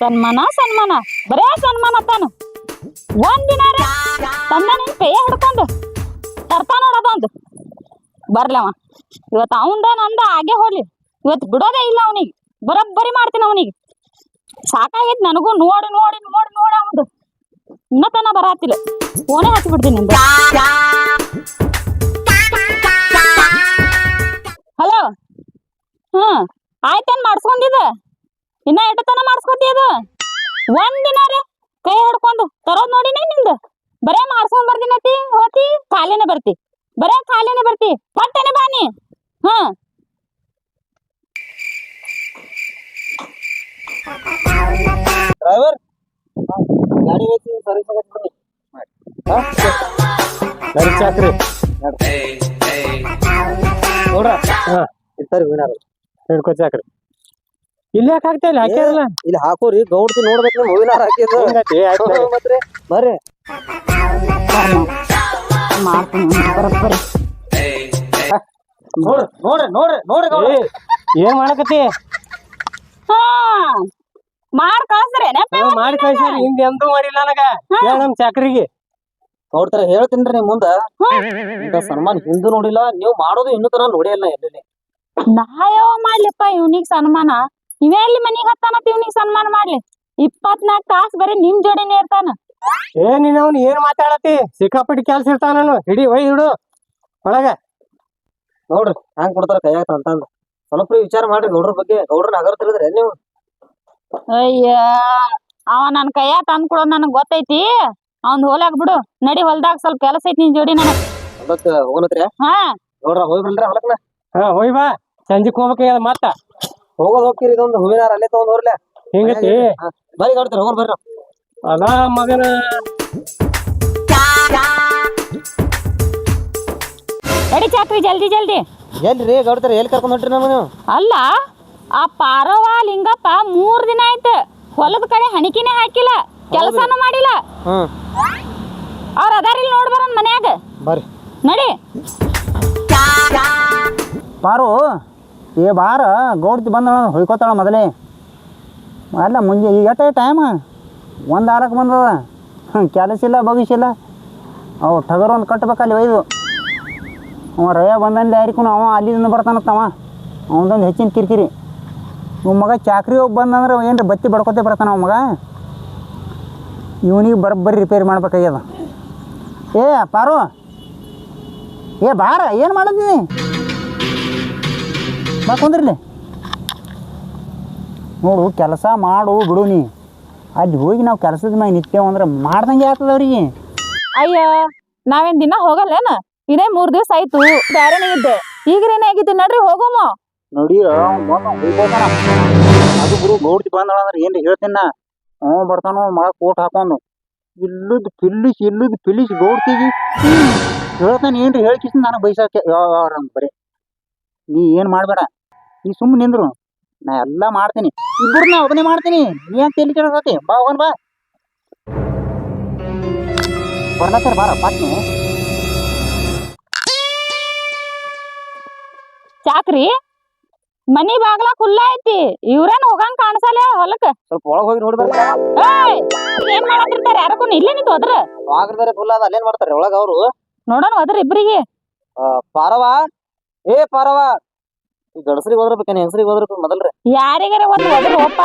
ಸನ್ಮಾನ ಸನ್ಮಾನ. ಬರೇ ಸನ್ಮಾನ ತಾನು ಒಂದಿನ ತಂದ ನಿನ್ ಕೈಯ ಹಿಡ್ಕೊಂಡು ತರ್ತಾ ನೋಡೋದೊಂದು ಬರ್ಲವ ಇವತ್ತು ಅವಂದ ನಂದ ಹಾಗೆ ಹೋಗ್ಲಿ ಇವತ್ತು ಬಿಡೋದೇ ಇಲ್ಲ ಅವನಿಗೆ. ಬರೋಬ್ಬರಿ ಮಾಡ್ತೀನಿ ಅವನಿಗೆ. ಸಾಕಾಗೈತ್ ನನಗೂ. ನೋಡಿ ನೋಡಿ ನೋಡಿ ನೋಡಿ ಅವನು ಇನ್ನತನ ಬರಾತಿಲ್ಲ. ಫೋನೇ ಹಚ್ಚಿಬಿಡ್ತೀನಿ ಹಲೋ ಹ್ಮ್. ಆಯ್ತೇನ್ ಮಾಡ್ಸ್ಕೊಂಡಿದ ಇನ್ನ ಎಡತನ ತನ ಮಾಡ್ಸ್ಕೊತಿ ಅದು? ಒಂದಿನ ರೀ. ಕೈ ಹಿಡ್ಕೊಂಡು. ತರೋದ್ ನೋಡಿನಿ ನಿಂದು. ಬರೇ ಮಾಡ್ಸ್ಕೊಂಡ್ ಬರ್ದಿನತಿ ಹೋತಿ, ಖಾಲಿನೇ ಬರ್ತಿ. ಬರೇ ಖಾಲಿನೇ ಬರ್ತಿ. ಪಟ್ಟನೆ ಬಾನಿ ಹ. ಡ್ರೈವರ್? ಗಾಡಿ ಸರಿ ಚಾಕ್ರಿ. ಇಲ್ಲಿ ಯಾಕೆ ಹಾಕ್ತಾ ಇಲ್ಲ? ಹಾಕ್ಯಾರಲ್ಲ? ಇಲ್ಲಿ ಹಾಕೋರಿ ಗೌಡ್ತಿ ನೋಡ್ಬೇಕು ನೀವು ಹೂವಿನಾರ ಹಾಕಿದ್ದು ಹಿಂಗತಿ ಆಯ್ತು ಮತ್ರಿ ಬರ್ರಿ. ಮಾಡ್ತೀನಿ ಬರೋಬ್ಬರಿ ನೋಡ್ರಿ ನೋಡ್ರಿ ನೋಡ್ರಿ ನೋಡ್ರಿ ಏ, ಏನ್ ಮಾಡಕತ್ತಿ? ಹಾ ಮಾಡ್ ನಾವ್ ಮಾಡಿ ಕಳ್ಸಿ ಹಿಂದ್ ಎಂದೂ ಮಾಡಿಲ್ಲ ನನಗ. ನಮ್ ಚಾಕ್ರಿಗೆ. ನೋಡ್ತಾರ ಹೇಳ್ತೀನಿ ನಿಮ್ ಮುಂದ ಇಂಥ ಸನ್ಮಾನ ಹಿಂದೂ ನೋಡಿಲ್ಲ ನೀವು ಮಾಡೋದು ಇನ್ನೂ ತರ ನೋಡಿಲ್ಲ ಎಲ್ಲಿ ನಾ ಯಾವ ಮಾಡ್ಲಿಪ್ಪ ಇವ್ನಿಗ್ ಸನ್ಮಾನ. ಇವೇ ಅಲ್ಲಿ ಮನಿಗ್ ಹತ್ತಾನತ್ ಇವ್ನಿಗ್ ಸನ್ಮಾನ ಮಾಡ್ಲಿ? ಇಪ್ಪತ್ನಾಕ್ ತಾಸ್ ಬರೀ ನಿಮ್ ಜೋಡಿನೇ ಇರ್ತಾನ. ಏ ನೀನ್ ಅವ್ನು ಏನ್ ಮಾತಾಡತಿ ಸಿಕ್ಕಾಪಟ್ಟಿ ಕೆಲ್ಸ ಇರ್ತಾನು ನಾನು. ಹಿಡಿ ಒಯ್ ಹಿಡು. ಒಳಗ. ನೋಡ್ರಿ ಹ್ಯಾಂಗ್ ಕೊಡ್ತಾರ ಕೈಯಾಗ ಅಂತಂದ ಸ್ವಲ್ಪ ವಿಚಾರ ಮಾಡ್ರಿ ಗೌಡ್ರ ಬಗ್ಗೆ. ಗೌಡ್ರ ನಗರ ತಿಳಿದ್ರೆ ನೀವು? ಅಯ್ಯ ಅವ ನನ್ ಕೈಯ ತಂದ್ ಕೊಡೋದ್ ನನಗ್ ಗೊತ್ತೈತಿ. ಅವ್ನ್ ಹೋಲಾಕ್ ಬಿಡು. ನಡಿ ಹೊಲ್ದಾಗ ಸ್ವಲ್ಪ ಕೆಲಸ ಐತಿ ನಿನ್ ಜೋಡಿ ನನ್ ಹೊಲಕ್ ಹೋಗನತ್ರಿ ಹಾ. ನೋಡ್ರ ಹೋಗಿ ಬಿಡ್ರಿ ಹೊಲಕ್ನ? ಹಾ ಹೋಯ್ ಬಾ. ಸಂಜಿಕ್ ಹೋಗ್ಬೇಕಾಗ್ಯದ ಮತ್ತ. ಹೋಗೋದ್ ಹೋಗ್ತೀರಿ ಇದೊಂದು ಹೂವಿನಾರ ಅಲ್ಲೇ ತಗೊಂಡ್ ಹೋರ್ಲೆ ಹೆಂಗತಿ? ಬರೀ ಗೌಡ್ತಾರ ಹೋಗ್ರಿ ಬರ್ರಿ ಅದ ಮಗನ. ಎಡಿ ಚಾಕ್ರಿ ಜಲ್ದಿ ಜಲ್ದಿ. ಎಲ್ರಿ ಗೌಡ್ತಾರ ಎಲ್ಲಿ ಕರ್ಕೊಂಡ್ ಹೊಂಟ್ರಿ ನಮ್ಮ ನೀವು ಅಲ್ಲ ಆ ಪಾರವ ಲಿಂಗಪ್ಪ ಮೂರ್ ದಿನ ಆಯ್ತು. ಹೊಲದ ಕಡೆ ಹಣಿಕಿನೇ ಹಾಕಿಲ್ಲ ಕೆಲಸನೂ ಮಾಡಿಲ್ಲ. ಹ್ಮ್ ಅವ್ರ ಅದಾರಿಲ್ ಇಲ್ಲಿ ನೋಡ್ಬಾರ ಮನ್ಯಾಗ. ಬರ್ರಿ. ನಡಿ. ಪಾರು ಏ ಬಾರ, ಗೌಡ್ತಿ ಬಂದಳ ಹೊಯ್ಕೋತಾಳ ಮೊದಲೇ. ಅಲ್ಲ ಮುಂಜೆ ಈಗ ಎಷ್ಟೇ ಟೈಮ್ ಒಂದು ಆರಕ್ಕೆ ಬಂದದ. ಹ್ಞೂ ಕೆಲಸ ಇಲ್ಲ ಬಗಿಸಿಲ್ಲ ಅವು ಟಗರ್ ಒಂದು ಕಟ್ಟಬೇಕಲ್ಲಿ ಒಯ್ದು. ಅವ ರಯ ಬಂದಂದು ಯಾರಿಗೂ ಅವ ಅಲ್ಲಿಂದ ಬರ್ತಾನತ್ತವ ಅವನದೊಂದು ಹೆಚ್ಚಿನ ಕಿರಿಕಿರಿ. ಇವ್ ಮಗ ಚಾಕ್ರಿ ಹೋಗಿ ಬಂದಂದ್ರೆ ಏನು ಬತ್ತಿ ಬಡ್ಕೊತೆ ಬರ್ತಾನ ಅವ ಮಗ? ಇವನಿಗೆ ಬರೋಬ್ಬರಿ ರಿಪೇರಿ ಮಾಡ್ಬೇಕಾಗ್ಯದ. ಏ ಪಾರು, ಏ ಬಾರ, ಏನು ಮಾಡಿದ್ದೀನಿ ಬಾ ಕುಂದ್ರಲಿ. ನೋಡು ಕೆಲಸ ಮಾಡು ಬಿಡು ನೀ. ಅಲ್ಲಿ ಹೋಗಿ ನಾವು ಕೆಲಸದ ಮ್ಯಾಗ ನಿತ್ಯವು ಅಂದ್ರೆ ಮಾಡ್ದಂಗೆ ಆಗ್ತದ ಅವ್ರಿಗೆ. ಅಯ್ಯ ನಾವೇನ್ ದಿನ ಹೋಗಲ್ಲೇನ? ಇದೇ ಮೂರ್ ದಿವಸ ಆಯ್ತು ಬ್ಯಾರೆನೇ ಇದ್ದೆ. ಈಗ ಆಗಿದ್ದೆ ನಡ್ರಿ ಹೋಗೋಮ. ನೋಡಿ ಅದು ಗುರು ಗೌಡ್ತಿ ಬಂದಳ ಅಂದ್ರೆ ಏನು ಹೇಳ್ತೀನಿ ನಾನು ಹ್ಞೂ ಬರ್ತಾನೋ ಮಗ ಕೋಟ್ ಹಾಕೊಂಡು. ಇಲ್ಲದ ಪಿಲ್ಲಿಸ್ ಇಲ್ಲದ ಪಿಲ್ಲಿಸ್ ಗೌಡ್ತಿಗಿ. ಹೇಳ್ತಾನೆ ಏನ್ರಿ ಹೇಳ್ಕಿಸ್ ನನಗೆ ಬೈಸಾಕೆ. ಬರೀ. ನೀ ಏನು ಮಾಡಬೇಡ. ನೀ ಸುಮ್ಮನೆ ನಿಂದ್ರು. ನಾ ಎಲ್ಲ ಮಾಡ್ತೀನಿ. ಇಬ್ಬರನ್ನ ಒಬ್ಬನೇ ಮಾಡ್ತೀನಿ. ನೀ ಅಂತ ಎಲ್ಲಿ ಕೇಳೋತಿ ಬಾ ಹೋಗನ್ ಬಾ. ಬರ್ಲತ್ತಾರ ಬಾರ ಪಾಟ್ನಿ ಚಾಕ್ರಿ ಮನಿ ಬಾಗ್ಲ ಖುಲ್ಲ ಐತಿ. ಇವ್ರೇನ್ ಹೋಗಂಗ್ ಕಾಣಿಸಲ್ಲ ಹೊಲಕ್ಕ ಸ್ವಲ್ಪ ಒಳಗ್ ಹೋಗಿ ನೋಡಿ ಏನ್ ಮಾಡತ್ತಿರ್ತಾರ ಯಾರಕ್ಕೂ ಇಲ್ಲೇ ನಿಂತು ಹೋದ್ರ ಬಾಗ್ರದಾರೆ ಬೇರೆ ಅದ ಅಲ್ಲೇನ್ ಮಾಡ್ತಾರೆ? ಒಳಗ ಅವ್ರು. ನೋಡೋಣ ಹೋದ್ರ ಇಬ್ರಿಗೆ. ಪಾರವಾ ಏ ಪಾರವ ಈ ಗಡಸರಿಗೆ ಹೋದ್ರಬೇಕೇನೆ ಹೆಂಗಸರಿಗೆ ಹೋದ್ರಬೇಕು ಮೊದಲ್ರಿ? ಯಾರಿಗಾರ ಒಂದು ಹೋದ್ರ ಹೋಪ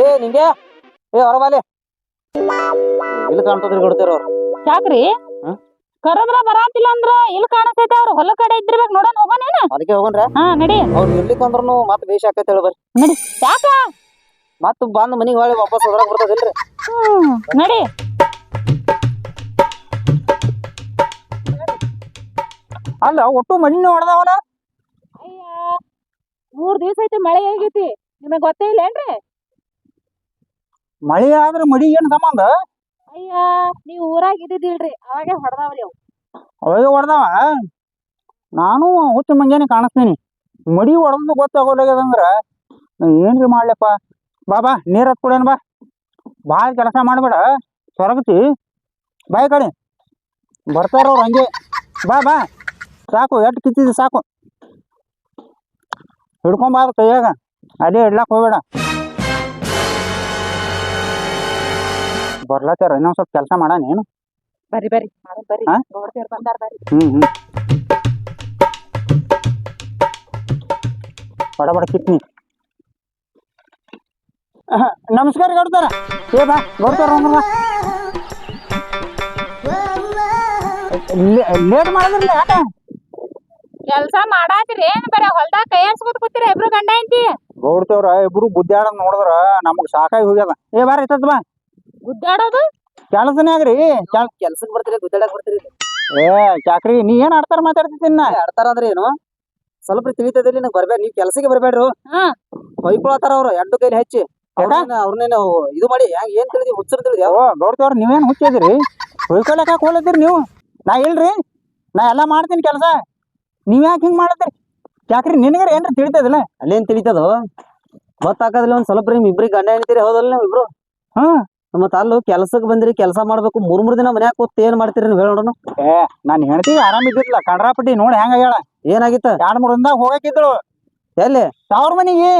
ಏ ನಿಂಗೆ? ಏ ಹೊರಬಾಲೆ ಇಲ್ಲಿ ಕಾಣ್ತದ್ರಿ ಕೊಡ್ತಾರ ಅವ್ರು. ಯಾಕ್ರಿ? ಕರದ್ರ ಬರಾತಿಲ್ಲ ಅಂದ್ರ ಇಲ್ಲಿ ಕಾಣಿಸ್ತೈತೆ ಅವ್ರ. ಹೊಲ ಕಡೆ ಇದ್ದಿರ್ಬೇಕು ನೋಡೋಣ ಹೋಗೋನೇನ ಅದಕ್ಕೆ ಹೋಗೋಣ್ರ ಹಾ ನಡಿ. ಅವ್ರು ಇರ್ಲಿಕ್ಕೆ ಅಂದ್ರೂ ಮತ್ತೆ ಬೇಷ ಆಕೈತೆ ಹೇಳಿ ಬರ್ರಿ. ನಡಿ. ಯಾಕ? ಮತ್ತ ಬಂದ್ ಮನಿಗೆ ಹೊಳ್ಳಿ ವಾಪಸ್ ಹೋದ್ರಾಗ ಬರ್ತದಿಲ್ರಿ ಹ್ಮ್ ನಡಿ. ಅಲ್ಲ ಒಟ್ಟು ಮನಿ ಹೊಡೆದವನ? ಅಯ್ಯ. ಮೂರ್ ದಿವಸ ಐತಿ ಮಳೆ ಆಗೈತಿ ನಿಮಗ್ ಗೊತ್ತೇ ಇಲ್ಲ ಏನ್ರಿ? ಮಳೆ ಆದ್ರೆ ಮಡಿ ಏನ್ ಸಂಬಂಧ? ಅಯ್ಯ ನೀವ್ ಊರಾಗ ಇದ್ದಿದ್ದಿಲ್ರಿ ಅವಾಗೆ ಹೊಡೆದಾವ್ರಿ ಅವ್. ಅವಾಗ ಹೊಡೆದವ? ನಾನು ಹುಚ್ಚ ಮುಂಜಾನೆ ಕಾಣಿಸ್ತೀನಿ. ಮಡಿ ಹೊಡೆದು ಗೊತ್ತಾಗೋಲಾಗ್ಯದಂದ್ರ ನಾ ಏನ್ರಿ ಮಾಡ್ಲಪ್ಪ? ಬಾ ಬಾ ನೀರ್ ಹತ್ ಕೊಡೇನ್ ಬಾ. ಭಾಳ ಕೆಲಸ ಮಾಡಬೇಡ. ಸೊರಗತಿ. ಬಾಯ್ ಕಡೆ. ಬರ್ತಾರ ಅವ್ರು ಹಂಗೆ. ಬಾ ಬಾ. ಸಾಕು ಎಟ್ ಕಿತ್ತಿದ್ ಸಾಕು. ಹಿಡ್ಕೊಂಬಾದ ಕೈಯಾಗ. ಅದೇ ಇಡ್ಲಾಕ್ ಹೋಗ್ಬೇಡ. ಬರ್ಲತ್ತಾರ ಇನ್ನೊಂದ್ ಸ್ವಲ್ಪ ಕೆಲಸ ಮಾಡ ಏನು ಬರ್ರಿ ಬರ್ರಿ. ಮಾಡೋಣ ಬರ್ರಿ. ಹಾ? ನೋಡ್ತೀವ್ರ ಬಂದಾರ ಬರ್ರಿ. ಹ್ಮ್ ಹ್ಮ್. ಬಡ ಬಡ ಕಿತ್ನಿ. ಆಹ್, ನಮಸ್ಕಾರ ಗೌಡ್ತಾರ. ಏ ಬಾ ಗೌಡ್ತಾರ ಲೇಟ್ ಮಾಡಿದ್ರಲ್ಲ ಯಾಕ? ಕೆಲ್ಸ ಮಾಡಾತಿರಿ ಏನ್ ಬರೀ ಹೊಲ್ದಾಗ ಕೈ ಆಡ್ಸ್ಕೊತ ಕೂತಿರ ಇಬ್ರು ಗಂಡ ಐತಿ ಗೌಡ್ತೇವ್ರ ಇಬ್ರು ಬುದ್ಧಾಡ ನೋಡಿದ್ರ ನಮಗ್ ಸಾಕಾಗಿ ಹೋಗ್ಯದ. ಏ ಬಾರ ಇತ್ತದ ಬಾ. ಗುದ್ದಾಡೋದು? ಕೆಲಸನೇ ಆಗ್ರಿ. ಕೆಲ್ಸಕ್ ಬರ್ತೀರಿ ಗುದ್ದಾಡಕ್ ಬರ್ತೀರಿ ಏ ಚಾಕ್ರಿ ನೀ ಏನ್ ಆಡ್ತಾರ ಮಾತಾಡ್ತಿದ್ದೀನ ಆಡ್ತಾರ ಅಂದ್ರೆ ಏನು? ಸ್ವಲ್ಪ ತಿಳಿತದಿಲ್ಲ ನಂಗೆ ಬರ್ಬೇಡ ನೀವ್ ಕೆಲ್ಸಕ್ಕೆ ಬರ್ಬೇಡ್ರು ಹಾ. ಹೊಯ್ಕೊಳತಾರ ಅವ್ರು ಎರಡು ಕೈಲಿ ಹಚ್ಚಿ. ಅವ್ರನ್ನೇನ ಇದು ಮಾಡಿ ಹೆಂಗ್ ಏನ್ ತಿಳಿದಿ ಹುಚ್ಚರ್ ತಿಳಿದಿ? ಓ ಗೌಡ್ತೇವ್ರ ನೀವೇನ್ ಹುಚ್ಚಿದ್ರಿ ಹೊಯ್ಕೊಳಕ ಹೋಲತ್ತೀರಿ ನೀವು? ನಾ ಇಲ್ರಿ ನಾ ಎಲ್ಲಾ ಮಾಡ್ತೀನಿ ಕೆಲಸ. ನೀವ್ ಯಾಕೆ ಹಿಂಗ್ ಮಾಡತ್ರಿ ಯಾಕ್ರಿ ನಿನಗರ ಏನ್ರ ತಿಳಿತದಲ್ಲ ಅಲ್ಲೇನ್ ತಿಳಿತದ? ಗೊತ್ತಾಕದಿಲ್ಲ ಒಂದ್ ಸ್ವಲ್ಪ ನಿಮ್ ಇಬ್ರಿಗೆ ಗಂಡ ಹೆಣ್ತೀರಿ ಹೌದಲ್ಲ ನೀವ್ ಇಬ್ರು? ಹಾ. ಮತ್ತ ಅಲ್ಲೂ ಕೆಲ್ಸಕ್ ಬಂದ್ರಿ ಕೆಲಸ ಮಾಡ್ಬೇಕು ಮೂರ್ ಮೂರ್ ದಿನ ಮನ್ಯಾಗ ಕೂತ್ ಏನ್ ಮಾಡ್ತೀರಿ ನೀವು ಹೇಳೋಣ ಏ ನಾನು ಆರಾಮ್ ಆರಾಮಿದ್ದಿಲ್ಲ ಕಡ್ರಾಪಟ್ಟಿ ನೋಡಿ ಹೆಂಗ ಹೇಳ ಏನಾಗಿತ್ತ? ಎರಡ್ ಮೂರ್ ದಿನದಾಗ ಹೋಗಕ್ಕಿದ್ರು ಎಲ್ಲಿ? ತವ್ರ ಮನಿಗೆ.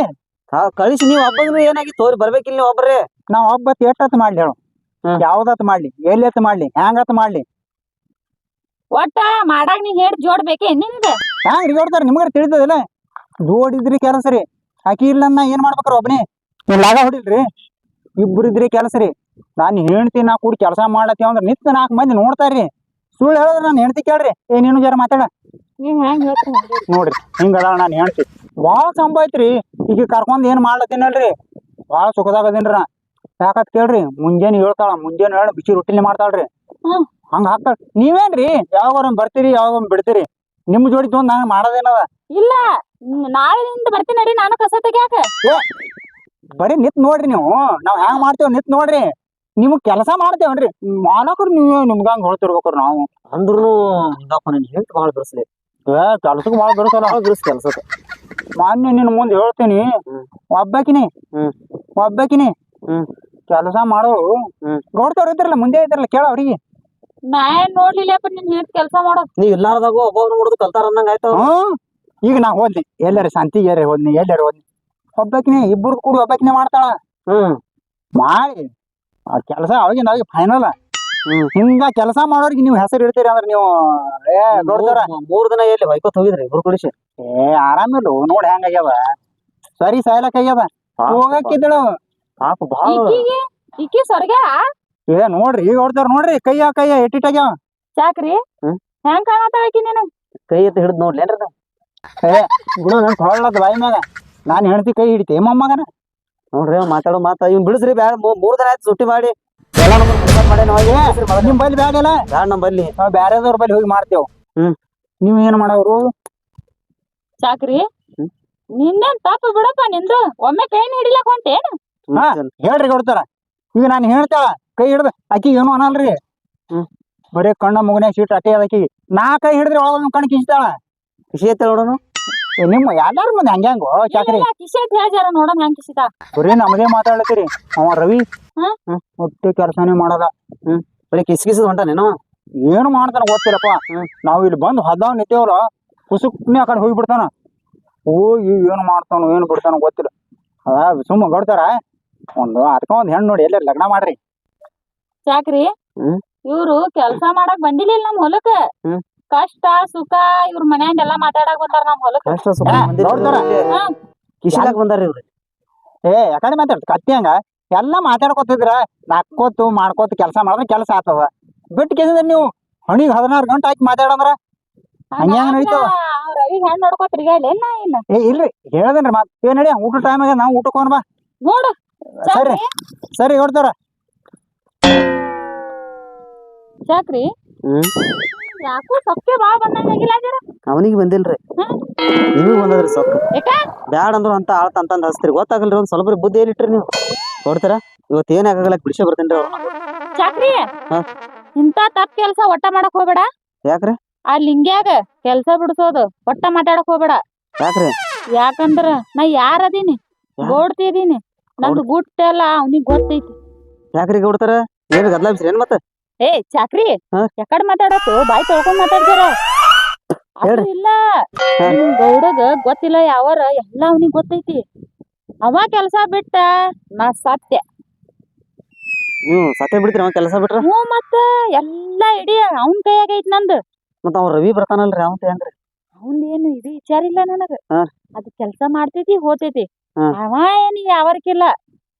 ಕಳಿಸಿ ನೀವ್ ಹಬ್ಬದ ಏನಾಗಿತ್ತು ತೋರಿ ಬರ್ಬೇಕಿಲ್ಲ ನೀವು ಒಬ್ರೇ? ನಾವ್ ಒಬ್ಬತ್ ಎಷ್ಟತ್ ಮಾಡ್ಲಿ ಹೇಳು. ಯಾವ್ದತ್ ಮಾಡ್ಲಿ ಎಲ್ಲಿತ್ ಮಾಡ್ಲಿ ಹೆಂಗತ್ ಮಾಡ್ಲಿ? ಒಟ್ಟ ಮಾಡಾಗ ನೀ ಹೇಳಿ ಜೋಡ್ ಬೇಕೇ ನಿನ್ಗ ಹ್ಯಾಂಗ್ ರಿಗೋಡ್ತಾರ ನಿಮ್ಗಾರ ತಿಳಿದದಲ್ಲ ಜೋಡಿದ್ರಿ ಕೆಲಸ ರೀ. ಆಕಿ ಇಲ್ಲ ನಾ ಏನ್ ಮಾಡ್ಬೇಕ್ರ ಒಬ್ಬನೇ ನೀವು ಲಾಗ ಹೊಡಿಲ್ರಿ? ಇಬ್ರು ಇದ್ರಿ ಕೆಲಸ ರೀ. ನಾನು ಹೆಂಡ್ತಿ ನಾ ಕೂಡಿ ಕೆಲಸ ಮಾಡ್ಲತ್ತೀವಿ ಅಂದ್ರೆ ನಿತ್ಯ ನಾಲ್ಕು ಮಂದಿ ನೋಡ್ತಾರ್ರಿ ಸುಳ್ಳು ಹೇಳಿದ್ರೆ ನಾನು ಹೆಣ್ತಿ ಕೇಳ್ರಿ. ಏ ನೀನು ಜರ ಮಾತಾಡ. ನೋಡ್ರಿ ಹಿಂಗ ನಾನು ಹೆಣ್ತಿ. ಭಾಳ ಐತ್ರಿ. ಈಗ ಕರ್ಕೊಂಡ್ ಏನ್ ಮಾಡ್ಲತ್ತೀನಲ್ರಿ? ಭಾಳ ಸುಖದಾಗದೇನ್ರಿ ನಾ. ಯಾಕತ್ ಕೇಳ್ರಿ ಮುಂಜಾನೆ ಹೇಳ್ತಾಳ ಮುಂಜಾನೆ ಹೇಳಿ ಬಿಸಿ ರೊಟ್ಟಿಲಿ ಮಾಡ್ತಾಳ್ರಿ. ಹಂಗ ಹಾಕ ನೀವೇನ್ರಿ? ಯಾವಾಗ ಬರ್ತೀರಿ ಯಾವಾಗ ಬಿಡ್ತೀರಿ? ನಿಮ್ ಜೋಡಿ ತೊಂದ್ ನಾನು ಮಾಡೋದೇನದ ಇಲ್ಲ ನಾಳೆಯಿಂದ ಬರ್ತೀನಿ ನಾನು ಕಸ ತೆಗ್ಯಾಕ. ಬರೀ ನಿತ್ ನೋಡ್ರಿ ನೀವು. ನಾವ್ ಹ್ಯಾಂಗ ಮಾಡ್ತೇವ್ ನಿತ್ ನೋಡ್ರಿ. ನಿಮಗ್ ಕೆಲಸ ಮಾಡ್ತೇವನ್ರಿ. ಮಾಡಕ್ರ ನೀವ್ ನಿಮ್ಗ ಹಂಗ ಹೊಳ್ತಿರ್ಬೇಕ್ರಿ ನಾವು. ಅಂದ್ರೂ ಹೇಳ್ತಿ ಬಹಳ ಭಾಳ ಬಿಡಿಸ್ಲಿ. ಏ ಕೆಲ್ಸಕ್ಕೆ ಭಾಳ ಬಿಡ್ಸಲ್ಲ. ಬಿಡಿಸ್ ಕೆಲ್ಸಕ್ಕೆ ಮಾನ್ಯ ನಿನ್ ಮುಂದೆ ಹೇಳ್ತೀನಿ. ಒಬ್ಬಾಕಿನಿ. ಹ್ಮ್. ಒಬ್ಬಾಕಿನಿ. ಹ್ಮ್. ಕೆಲಸ ಮಾಡೋ. ನೋಡ್ತಾವ್ರ ಇದ್ರಲ್ಲ ಮುಂದೆ ಇದ್ರಲ್ಲ ಕೇಳ ಅವ್ರಿಗೆ. ನಾ ಏನ್ ನೋಡ್ಲಿಲ್ಲಪ್ಪ ನಿನ್ ಹೇಳ್ತ ಕೆಲ್ಸ ಮಾಡೋದು ನೀವ್ ಇಲ್ಲಾರ್ದಾಗು ಒಬ್ಬೊಬ್ರು ನೋಡುದು ಕಲ್ತಾರ ಅನ್ನಂಗ ಆಯ್ತು. ಹ್ಮ್. ಈಗ ನಾ ಹೋದ್ನಿ. ಎಲ್ಲಾರ ಸಂತಿಗೆ ಹೋದ್ನಿ ಎಲ್ಲಾರ ಹೋದ್ನಿ. ಒಬ್ಬಾಕಿನಿ ಇಬ್ಬರು ಕೂಡ ಒಬ್ಬಾಕಿನೇ ಮಾಡ್ತಾಳ. ಹ್ಮ್. ಮಾಡಿ. ಆ ಕೆಲಸ ಅವಾಗಿಂದ ಅವಾಗ ಫೈನಲ್. ಹಿಂಗ ಕೆಲಸ ಮಾಡೋರಿಗೆ ನೀವು ಹೆಸರು ಇಡ್ತೀರಿ ಅಂದ್ರೆ ನೀವು ಏ ನೋಡ್ತಾರ ಮೂರ್- ದಿನ ಎಲ್ಲಿ ಹೊಯ್ಕೋತ್ ಹೋಗಿದ್ರಿ ಇಬ್ರು ಕುಡಿಸಿ? ಏ ಆರಾಮಿಲ್ಲ ನೋಡಿ ಹೆಂಗಾಗ್ಯವ ಸರಿ ಸಾಯ್ಲಕ್ ಆಗ್ಯದ ಹೋಗಕ್ಕಿದ್ದಳು ಪಾಪ. ಭಾಳ. ಈಕಿಗೆ ಈಕಿ ಏ ನೋಡ್ರಿ ಈಗ ಹೊಡ್ತಾರ ನೋಡ್ರಿ ಕೈಯ ಕೈಯ ಎಟ್ಟಿಟ್ಟಾಗ್ಯಾವ ಚಾಕ್ರಿ ಹ್ಮ್. ಹೆಂಗ್ ಕಾಣತಾಳ ಈಕಿ ನೀನು ಕೈ ಎತ್ತಿ ಹಿಡಿದ್ ನೋಡ್ಲೇನ್ರಿ ನಾವ್? ಗುಡು ನನ್ ಹೊಳ್ಳದ ಬಾಯಿ ಮ್ಯಾಗ ನಾನ್ ಹೆಣ್ತಿ ಕೈ ಹಿಡಿತೆ ಮೊಮ್ಮಗನ ನೋಡ್ರಿ ಮಾತಾಡೋ ಮಾತ ಇವ್ ಬಿಡಿಸ್ರಿ ಬ್ಯಾಡ ಮೂರ್ ದಿನ ಆಯ್ತು ಸುಟ್ಟಿ ಮಾಡಿ ಎಲ್ಲ ನಮ್ಮನ್ನ ಮುಗ್ಸಾಕ್ ಮಾಡ್ಯಾನ ಅವ. ಏನ್ ಬಿಡಿಸ್ರಿ ಮೊದಲು? ನಿಮ್ ಬಲ್ಲಿ ಬ್ಯಾಡ ನಮ್ ಬಲ್ಲಿ ನಾವ್ ಬ್ಯಾರೆದವ್ರ ಬಲ್ಲಿ ಹೋಗಿ ಮಾಡ್ತೇವ್ ಹ್ಮ್. ನೀವ್ ಏನ್ ಮಾಡವ್ರು ಸಾಕ್ರಿ ಹ್ಮ್. ನಿಂದೇನ್ ತಪ್ಪು ಬಿಡಪ್ಪ ನಿಂದು ಒಮ್ಮೆ ಕೈನ ಹಿಡಿಲಕ್ ಹೊಂಟೇನು ಹಾ. ಹೇಳ್ರಿ ಕೊಡ್ತಾರ ಈಗ ನಾನು ಹೇಳ್ತಾಳ ಕೈ ಹಿಡ್ದ ಆಕಿ ಏನು ಅನಲ್ರಿ ಹ್ಮ್. ಬರೀ ಕಣ್ಣ ಮುಗನ್ಯಾಗ ಸೀಟ್ ಅಟ್ಟೆ ಅದ ಆಕಿಗೆ ನಾ ಕೈ ಹಿಡಿದ್ರೆ ಒಳಗ ಕಣ್ ಕಿಂಚ್ತಾಳ ಖುಷಿ ಐತೆ ನೋಡೋನು? ಏ, ನಿಮ್ಮ ಮುಂದೆ ಮಂದಿ ಹಂಗ್ಯಾಂಗೋ ಚಾಕ್ರಿ. ಹೇಳ್ಜಾರ ನೋಡೋಣ ಹೆಂಗ್ ಕಿಸಿತಾ ಬರೀ ನಮ್ದೇ ಮಾತಾಡ್ತೀರಿ ಅವ ರವಿ. ಹ್ಮ್. ಹ್ಮ್. ಒಟ್ಟೆ ಕೆಲಸನೇ ಮಾಡಲ್ಲ ಬರೀ ಕಿಸ್ ಕಿಸದ್ ಹೊಂಟಾನೇನೋ ಏನು ಮಾಡ್ತಾನ ಗೊತ್ತಿಲ್ಲಪ್ಪ. ನಾವು ಇಲ್ಲಿ ಬಂದು ಹದ್ದಾವ್ ನಿಂತೇವಲ್ಲ ಕುಸುಕ್ನೆ ಆ ಕಡೆ ಹೋಗ್ಬಿಡ್ತಾನ ಹೋಗಿ ಏನು ಮಾಡ್ತಾನೋ ಏನು ಬಿಡ್ತಾನೋ ಗೊತ್ತಿಲ್ಲ. ಅದ ಸುಮ್ಮ ಗಡ್ತಾರ. ಒಂದು ಅದಕ್ಕ ಒಂದ್ ಹೆಣ್ಣು ನೋಡಿ ಎಲ್ಲಾರು ಲಗ್ನ ಮಾಡ್ರಿ. ಹ್ಮ್. ಇವ್ರು ಕೆಲ್ಸ ಮಾಡಕ್ ಬಂದಿಲ್ಲ ನಮ್ ಹೊಲಕ್ಕ. ಹ್ಮ್. ಕಷ್ಟ ಸುಖ ಇವ್ರ ಮನ್ಯಾಗ ಎಲ್ಲಾ ಮಾತಾಡಕ್ ಬಂದಾರ ನಮ್ ಹೊಲಕ್ಕ. ಕಷ್ಟ ಸುಖ ಏ, ಮಂದಿ ನೋಡ್ತಾರ? ಹಾ. ಬಂದಾರ ಇವ್ರು. ಏ ಯಾಕಡೆ ಮಾತಾಡ್ತ ಕತ್ತಿಯಂಗ ಎಲ್ಲಾ ಮಾತಾಡ್ಕೊತಿದ್ರ ನಕ್ಕೋತು ಮಾಡ್ಕೋತ ಕೆಲಸ ಮಾಡಿದ್ರೆ ಕೆಲಸ ಆತದ ಬಿಟ್ಟು ಕೇಳಿದ್ರೆ ನೀವು ಹಣಿಗ್ ಹದಿನಾರು ಗಂಟೆ ಹಾಕಿ ಮಾತಾಡಂದ್ರ? ಹಂಗ್ ಹೆಂಗ್ ನಡೀತದ? ರವಿ ಹೆಣ್ ನೋಡ್ಕೊ ತಿರ್ಗಾಡ್ಲಿ ನಾ ಇಲ್ಲ ಏ ಇಲ್ರಿ. ಹೇಳ್ದೇನ್ರಿ ಮಾತ್. ಏನ್ ನಡಿ ಊಟ ಟೈಮ್ ಆಗ ನಾವು ಊಟಕ್ಕೆ ಹೋಗೋಣ ಬಾ. ನೋಡು. ಸರಿ. ಸರಿ ಹೊಡ್ತಾರ ಚಾಕ್ರಿ ಯಾಕೋ ಸೊಕ್ಕೆ ಬಾಳ ಬಂದಂಗಿಲ್ಲ ಜರ? ಅವನಿಗೆ ಬಂದಿಲ್ರಿ. ನಿಮಗೆ ಬಂದದ್ರಿ ಸೊಕ್ಕ. ಯಾಕ ಬ್ಯಾಡ ಅಂದ್ರು ಅಂತ ಆಳ್ತ ಅಂತಂದ್ ಗೊತ್ತಾಗಲ್ರಿ ಒಂದ್ ಸ್ವಲ್ಪ ಬುದ್ಧಿ ಏನಿಟ್ರಿ ನೀವು? ಕೊಡ್ತೀರಾ ಇವತ್ತು ಏನಾಗಲ್ಲ ಬಿಡಿಸೇ ಬರ್ತೇನ್ರಿ ಅವ್ರನ್ನ ಚಾಕ್ರಿ ಹಾ. ಇಂತ ತಪ್ಪ ಕೆಲ್ಸ ಒಟ್ಟ ಮಾಡಕ್ ಹೋಗ್ಬೇಡ. ಯಾಕ್ರಿ? ಆ ಲಿಂಗ್ಯಾಗ ಕೆಲಸ ಬಿಡ್ಸೋದು ಒಟ್ಟ ಮಾತಾಡಕ್ ಹೋಗ್ಬೇಡ. ಯಾಕ್ರಿ? ಯಾಕಂದ್ರ ನಾ ಯಾರದೀನಿ ಅದೀನಿ? ಗೋಡ್ತಿದೀನಿ ನಂದು ಗುಟ್ಟೆಲ್ಲ ಅವ್ನಿಗ್ ಗೊತ್ತೈತಿ. ಯಾಕ್ರಿ ಕೊಡ್ತಾರ ಏನು ಗದ್ಲಾಬಿಸ್ರಿ ಏನ್ ಮತ್ತ? ಏ ಚಾಕ್ರಿ? ಯಾಕಡ್ ಮಾತಾಡತ್ತು ಬಾಯ್ ತೊಳ್ಕೊಂಡ್ ಮಾತಾಡ್ತಾರ ಅದು ಇಲ್ಲ. ನಿಮ್ ಗೌಡಗ ಗೊತ್ತಿಲ್ಲ ಯಾವಾರ ಎಲ್ಲ ಅವನಿಗೆ ಗೊತ್ತೈತಿ. ಅವ ಕೆಲಸ ಬಿಟ್ಟ ನಾ ಸತ್ಯ. ನೀವು ಸತ್ಯ ಬಿಡ್ತೀರಿ ಅವ ಕೆಲಸ ಬಿಟ್ರ? ಹ್ಞೂ ಮತ್ತ ಎಲ್ಲಾ ಇಡೀ ಅವನ್ ಕೈಯಾಗ ಐತಿ ನಂದು. ಮತ್ತ ಅವ ರವಿ ಬರ್ತಾನಲ್ರಿ ಅವನ್ ಹೆಂಗ್ರಿ ಅವನ್ ಏನು ಇದು ವಿಚಾರ ಇಲ್ಲ ನನಗ. ಅದ್ ಕೆಲ್ಸ ಮಾಡ್ತೈತಿ ಹೋತೈತಿ. ಅವ ಏನ್ ಯಾವಾರಕ್ಕಿಲ್ಲ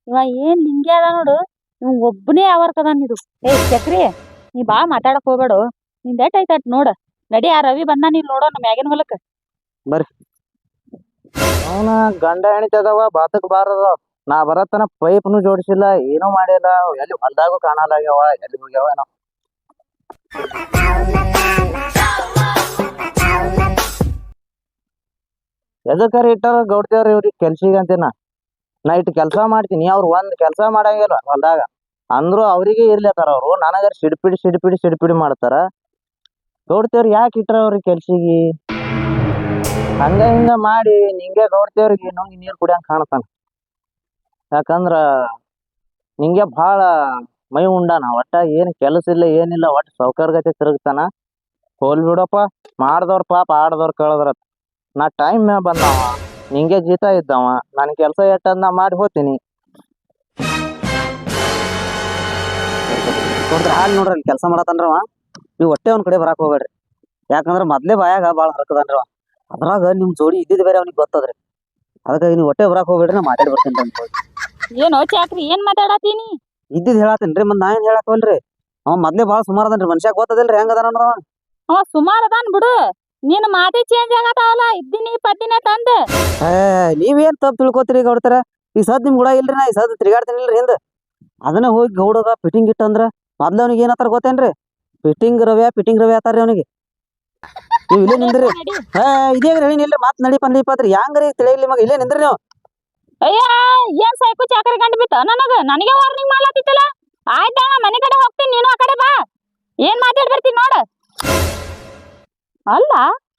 ಇವ ಏನ್ ನಿಂಗೆ ಅದ ನೋಡು. ಇವ್ ಒಬ್ಬನೇ ಯಾವರ್ಕ್ ಅದಾನ ಇದು. ಏ, ಚಕ್ರಿ, ನೀ ಬಾ ಮಾತಾಡಕ್ ಹೋಗ್ಬೇಡು. ನಿಂದ ಎಟ್ ಐತ ನೋಡ. ನಡಿ, ಆ ರವಿ ಬಂದ ನೀನ್ ನೋಡೋಣ ಮ್ಯಾಗಿನ ಹೊಲಕ್ಕ ಅವನ ಗಂಡ ಹೆಣಿತ ಅದಾವ ಬಾತಕ್ ಬಾರದ ನಾ ಬರತನ ಪೈಪ್ನು ಜೋಡಿಸಿಲ್ಲ, ಏನೂ ಮಾಡಿಲ್ಲ. ಎಲ್ಲಿ ಹೊಲ್ದಾಗೂ ಕಾಣಲಾಗ್ಯಾವ ಎಲ್ಲಿ ಹೋಗ್ಯಾವ ಏನೋ. ಎದಕ್ಕಾರ ಇಟ್ಟಾರ ಗೌಡ್ದೇವ್ರಿ ಇವ್ರಿಗೆ ಕೆಲ್ಸಿಗೆ ಅಂತೀನ? ನಾ ಇಟ್ಟು ಕೆಲಸ ಮಾಡ್ತೀನಿ, ಅವ್ರು ಒಂದ್ ಕೆಲಸ ಮಾಡಂಗಿಲ್ಲ ಹೊಲ್ದಾಗ. ಅಂದ್ರು ಅವ್ರಿಗೆ ಇರ್ಲತ್ತಾರ ಅವ್ರು, ನನಗಾರ ಸಿಡ್ಪಿಡಿ ಸಿಡ್ಪಿಡಿ ಸಿಡ್ಪಿಡಿ ಮಾಡ್ತಾರ. ಗೌಡ್ತೇವ್ರ ಯಾಕೆ ಇಟ್ರ ಅವ್ರಿಗೆ ಕೆಲ್ಸಿಗೆ? ಹಂಗ ಹಿಂಗ ಮಾಡಿ ನಿಂಗೆ ಗೌಡ್ತೇವ್ರಿಗೆ ನುಂಗಿ ನೀರ್ ಕುಡಿಯಂಗ್ ಕಾಣ್ತಾನ. ಯಾಕಂದ್ರ ನಿಂಗೆ ಬಹಳ ಮೈ ಉಂಡಾನ, ಒಟ್ಟ ಏನ್ ಕೆಲಸ ಇಲ್ಲ ಏನಿಲ್ಲ ಒಟ್ಟ ಸೌಕರ್ ಗತಿ ತಿರುಗ್ತಾನ. ಹೋಲ್ ಬಿಡಪ್ಪ, ಮಾಡ್ದವ್ರ ಪಾಪ ಆಡ್ದವ್ರ ಕಳದ್ರ ನಾ ಟೈಮ್ ಬಂದವ. ನಿಂಗೆ ಜೀತ ಇದ್ದವ ನನ್ ಕೆಲಸ ಎಟ್ಟದ್ ನಾ ಮಾಡಿ ಹೋಗ್ತೀನಿ ಅಲ್ಲಿ ನೋಡ್ರಿ ಅಲ್ಲಿ ಕೆಲಸ ಮಾಡತ್ತನ್ರವ. ನೀವು ಹೊಟ್ಟೆ ಒಂದ್ ಕಡೆ ಬರಾಕ್ ಹೋಗ್ಬೇಡ್ರಿ. ಯಾಕಂದ್ರ ಮೊದ್ಲೇ ಬಾಯಾಗ ಭಾಳ ಹರಕದನ್ರವ. ಅದ್ರಾಗ ನಿಮ್ ಜೋಡಿ ಇದ್ದಿದ್ ಬೇರೆ ಅವ್ನಿಗೆ ಗೊತ್ತದ್ರಿ. ಅದಕ್ಕಾಗಿ ನೀವು ಹೊಟ್ಟೆ ಬರಾಕ್ ಹೋಗ್ಬೇಡ್ರಿ ನಾ ಮಾತಾಡಿ ಬರ್ತೀನಿ ಅಂತ ಏನೋ ಚಾಕ್ರಿ ಏನ್ ಮಾತಾಡತೀನಿ ಇದ್ದಿದ್ ಹೇಳತ್ತೀನ್ರಿ ಮತ್ ನಾ ಏನ್ ಹೇಳಾಕವಲ್ರಿ ಅವ ಮೊದ್ಲೇ ಭಾಳ ಸುಮಾರ್ ಅದನ್ರಿ ಮನುಷ್ಯ ಗೊತ್ತದಿಲ್ರಿ ಹೆಂಗ್ ಅದಾನ ಅನ್ನೋದವ ಅವ ಸುಮಾರ್ ಅದಾನ್ ಬಿಡು. ನಿನ್ ಮಾತೆ ಚೇಂಜ್ ಆಗತ್ತಾವಲ್ಲ? ಇದ್ದೀನಿ ಪದ್ದಿನೇ ತಂದ. ನೀವೇನ್ ತಪ್ಪು ತಿಳ್ಕೊತೀರಿ ಗೌಡ್ತಾರ ಈ ಸದ್ ನಿಮ್ ಗುಡ ಇಲ್ರಿ ನಾ ಈ ಸದ್ ತಿರ್ಗಾಡ್ತೀನಿ ಇಲ್ರಿ ಹಿಂದ. ಅದನ್ನ ಹೋಗಿ ಗೌಡಗ ಫಿಟ್ಟಿಂಗ್ ಇಟ್ಟಂದ್ರ ಮೊದ್ಲ ಅವ್ನಿಗೆ ಏನತ್ತಾರ ಗೊತ್ತೇನ್ರಿ? ಫಿಟ್ಟಿಂಗ್ ರವ್ಯಾ ಫಿಟ್ಟಿಂಗ್ ರವೆ ಆತಾರ್ರಿ ಅವನಿಗೆ. ನೀವು ಇಲ್ಲೇ ನಿಂದ್ರಿ. ಹಾ ಇದೇ ಹೇಳಿ ಇಲ್ರಿ ಮಾತ್ ನಡಿ ಪನ್ಲಿ ಪಾತ್ರಿ. ಹ್ಯಾಂಗ್ರಿ ತಿಳಿಯಲಿ ಮಗ ಇಲ್ಲೇ ನಿಂದ್ರಿ ನೀವು. ಅಯ್ಯ ಏನ್ ಸೈಕು ಚಾಕರಿ ಬಿತ್ತ ನನಗ ನನಗೆ ವಾರ್ನಿಂಗ್ ಮಾಡ್ಲಾತಿತ್ತಲ್ಲ ಆಯ್ತಾ ಮನೆ ಕಡೆ ಹೋಗ್ತೀನಿ ನೀನು ಆ ಕಡೆ ಬಾ. ಏನ್ ಮಾತಾಡ್ ಬರ್ತೀನಿ ನೋಡ. ಅಲ್ಲ,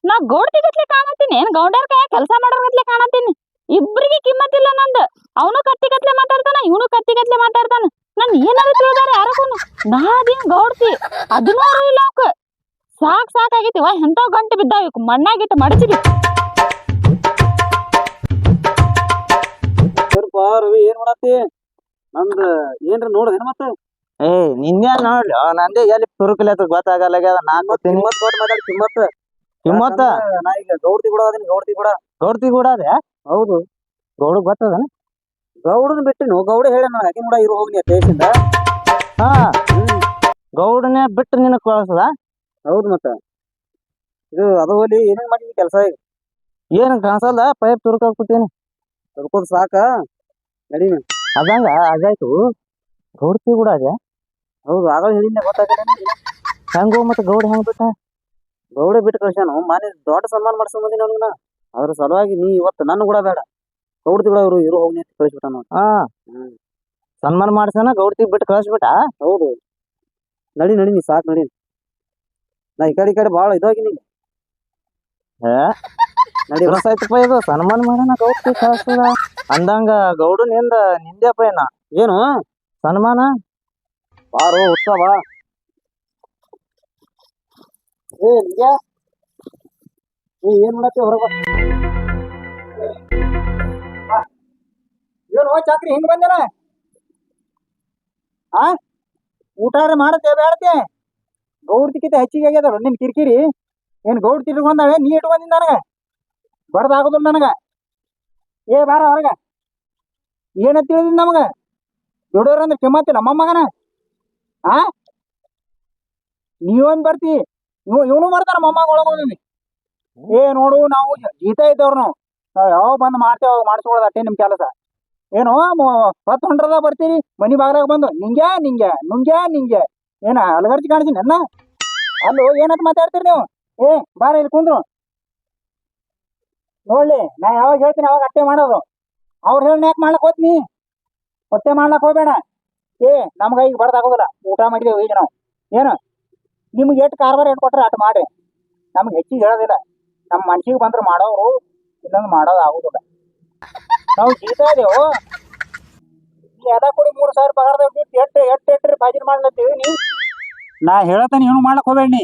ನಾ ಗೌಡ್ತಿ ಗತ್ಲೆ ಕಾಣತ್ತೀನಿ. ಏನ್ ಗೌಂಡರ್ ಕೈ ಕೆಲಸ ಮಾಡೋರ್ ಗತ್ಲೆ ಕಾಣತ್ತೀನಿ? ಇಬ್ರಿಗೆ ಕಿಮ್ಮತ್ತಿಲ್ಲ ನಂದು. ಅವನು ಕತ್ತಿ ಗತ್ಲೆ ಮಾತಾಡ್ತಾನ, ಇವನು ಕತ್ತಿ ಗತ್ಲೆ ಮಾತಾಡ್ತಾನ. ನನ್ ಏನಾದ್ರು ತಿಳಿದಾರೆ ಯಾರಕ್ಕೂನು? ನಾದೇನ್ ಗೌಡ್ತಿ? ಅದನ್ನೂ ಇಲ್ಲ ಸಾಕ್ ಸಾಕ್ ಸಾಕಾಗೈತಿ ವಾ, ಎಂತ ಗಂಟು ಬಿದ್ದಾವ ಮಣ್ಣಾಗಿತ್ತು ಮಣ್ಣಾಗಿಟ್ಟು ರವಿ, ಏನ್ ಮಾಡತ್ತಿ? ನಂದ್ ಏನ್ರ ನೋಡ್ದೇನ ಮತ್ತೆ? ಏ ನಿನ್ನೆ ನೋಡ್ಲಿ ನಂದೇ ಎಲ್ಲಿ ತುರುಕಲತ್ತ ಗೊತ್ತಾಗಲ್ಲ ನಾಲ್ಕು ತಿಮ್ಮತ್ ಕೊಟ್ಟು ಮಾತಾಡಿ ಕಿಮ್ಮತ್ ಕಿಮ್ಮತ್ತ? ನಾ ಈಗ ಗೌಡ್ತಿ ಕೂಡ ಅದೀನಿ ಗೌಡ್ತಿ ಕೂಡ. ಗೌಡ್ತಿ ಕೂಡ ಅದೇ? ಹೌದು. ಗೌಡ ಗೊತ್ತದನ? ಗೌಡನ್ ಬಿಟ್ಟಿನು ಗೌಡ ಹೇಳ ನಾನು ಆಕಿನ ಕೂಡ ಇರು ಹೋಗ್ನಿ ದೇಶದಿಂದ. ಹಾ. ಗೌಡನೇ ಬಿಟ್ಟು ನಿನಗ್ ಕಳ್ಸದ? ಹೌದು ಮತ್ತ. ಇದು ಅದು ಹೋಲಿ ಏನೇನ್ ಮಾಡಿದ್ವಿ ಕೆಲಸ ಈಗ? ಏನ್ ಕಾಣಿಸಲ್ಲ ಪೈಪ್ ತುರ್ಕ ಕೂತೀನಿ. ತುರ್ಕೋದ್ ಸಾಕ. ನಡಿ ನೀನ್. ಅದಂಗ ಅದಾಯ್ತು. ಗೌಡ್ತಿ ಕೂಡ ಅದೇ? ಹೌದು ಆಗ ಹೇಳಿದ್ನೆ ಗೊತ್ತಾಗಲ್ಲ ಹೆಂಗೋ ಮತ್ತೆ ಗೌಡ ಹೆಂಗ್ ಬಿಟ್ಟ? ಗೌಡ ಬಿಟ್ಟು ಕಳ್ಸ್ಯಾನು. ಮನೆ ದೊಡ್ಡ ಸನ್ಮಾನ ಮಾಡ್ಸೋ ಬಂದಿನ ಅದ್ರ ಸಲುವಾಗಿ ನೀ ಇವತ್ತು ನನ್ನ ಕೂಡ ಬೇಡ. ಗೌಡ್ತಿ ಕೂಡ ಇವರು ಇರು ಹೋಗಿ ಅಂತ ಕಳಿಸ್ಬಿಟ್ಟ ನೋಡಿ ಹಾ. ಸನ್ಮಾನ ಮಾಡ್ಸಾನ ಗೌಡ್ತಿ ಬಿಟ್ಟು ಕಳಿಸ್ಬಿಟ್ಟ? ಹೌದು. ನಡಿ ನಡಿ ನೀ ಸಾಕ್ ನಡಿ. ನಾ ಈ ಕಡೆ ಈ ಕಡೆ ಭಾಳ ಇದಾಗಿ ನೀ ನಡಿ ಹೊಸಾಯ್ತಪ್ಪ ಇದು. ಸನ್ಮಾನ ಮಾಡೋಣ ಗೌಡ್ತಿ ಕಳಿಸ್ತದ ಅಂದಂಗ ಗೌಡನಿಂದ ನಿಂದೆಪ್ಪ ಏನ ಏನು? ಸನ್ಮಾನ? ಬಾರೋ ಉತ್ಸವ. ಏ ಏ, ಏನ್ ಮಾಡತ್ತಿ ಹೊರಗ ಏನು ಚಾಕ್ರಿ ಹಿಂಗ್ ಬಂದನ? ಆ ಊಟಾರ ಮಾಡತ್ತೆ, ಬೇಡತ್ತೆ. ಗೌಡ್ತಿಕಿತ ಹೆಚ್ಚಿಗೆ ಆಗ್ಯದ ನಿನ್ ಕಿರಿಕಿರಿ? ಏನ್ ಗೌಡ್ತಿ ಇಟ್ಕೊಂಡಾಳೆ ನೀ ಇಟ್ಕೊಂಡಿದ್ದ ನನಗ? ಬಡ್ದಾಗೋದಿಲ್ಲ ನನಗ. ಏ, ಬಾರ ಹೊರಗ. ಏನ ತಿಳಿದಿದ್ ನಮಗ? ದೊಡ್ಡವ್ರ ಅಂದ್ರೆ ಅಮ್ಮ ಮೊಮ್ಮಗನ ನೀವೊಂದ್ ಬರ್ತಿ? ಇವ್ ಇವನು ಬರ್ತಾರ ಮೊಮ್ಮಗ ಒಳಗೋದಿನಿ ಏ ನೋಡು ನಾವು ಗೀತ ಇದ್ದವ್ರು ನಾವು. ನಾವ್ ಯಾವಾಗ ಬಂದ್ ಮಾಡ್ತೇವ ಮಾಡಿಸ್ಕೊಳ್ಳೋದು ಅಟ್ಟೆ ನಿಮ್ ಕೆಲಸ. ಏನು ಹತ್ತು ಹೊಂಡ್ರದ ಬರ್ತೀರಿ ಮನಿ ಬಾಗ್ಲಾಗ ಬಂದು, ನಿಂಗೆ ನಿಂಗೆ ನುಂಗ್ಯ ನಿಂಗೆ. ಏನ ಅಲಗರ್ಜಿ ಕಾಣಿಸ್ತೀನಿ ಅನ್ನ ಅಲ್ಲೋ, ಏನಂತ ಮಾತಾಡ್ತೀರಿ ನೀವು? ಏ, ಬಾರ ಇಲ್ಲಿ ಕುಂದ್ರು. ನೋಡ್ಲಿ, ನಾ ಯಾವಾಗ ಹೇಳ್ತೀನಿ ಅವಾಗ ಅಟ್ಟೆ ಮಾಡೋದು. ಅವ್ರು ಹೇಳಿ ಯಾಕೆ ಮಾಡ್ಲಕ್ ಹೋತ್ನಿ? ಹೊಟ್ಟೆ ಮಾಡ್ಲಕ್ ಹೋಗ್ಬೇಡ. ಏ ನಮ್ಗೆ ಈಗ ಬಡ್ದಾಗೋದಿಲ್ಲ ಊಟ ಮಾಡಿದೇವು ಈಗ ನಾವು. ಏನು? ನಿಮ್ಗೆ ಎಷ್ಟು ಕಾರ್ಬಾರ ಎಷ್ಟು ಕೊಟ್ಟರೆ ಅಟ್ ಮಾಡಿರಿ ನಮ್ಗೆ ಹೆಚ್ಚಿಗೆ ಹೇಳೋದಿಲ್ಲ. ನಮ್ಮ ಮನ್ಸಿಗೆ ಬಂದ್ರೆ ಮಾಡೋರು ಇನ್ನೊಂದು ಮಾಡೋದು ಆಗೋದಿಲ್ಲ. ನಾವು ಜೀತಾ ಇದೇವು? ಎಲ್ಲ ಕೊಡಿ ಮೂರು ಸಾವಿರ ಪಗಾರದಾಗ ಬಿಟ್ಟು ಎಟ್ಟು ಎಟ್ಟು ಎಟ್ಟು ಬಾಜಿನ ಮಾಡ್ಲತ್ತೀವಿ ನೀ ನಾ ಹೇಳತ್ತಾನೆ, ಏನು ಮಾಡಕ್ ಹೋಗ್ಬೇಡಿ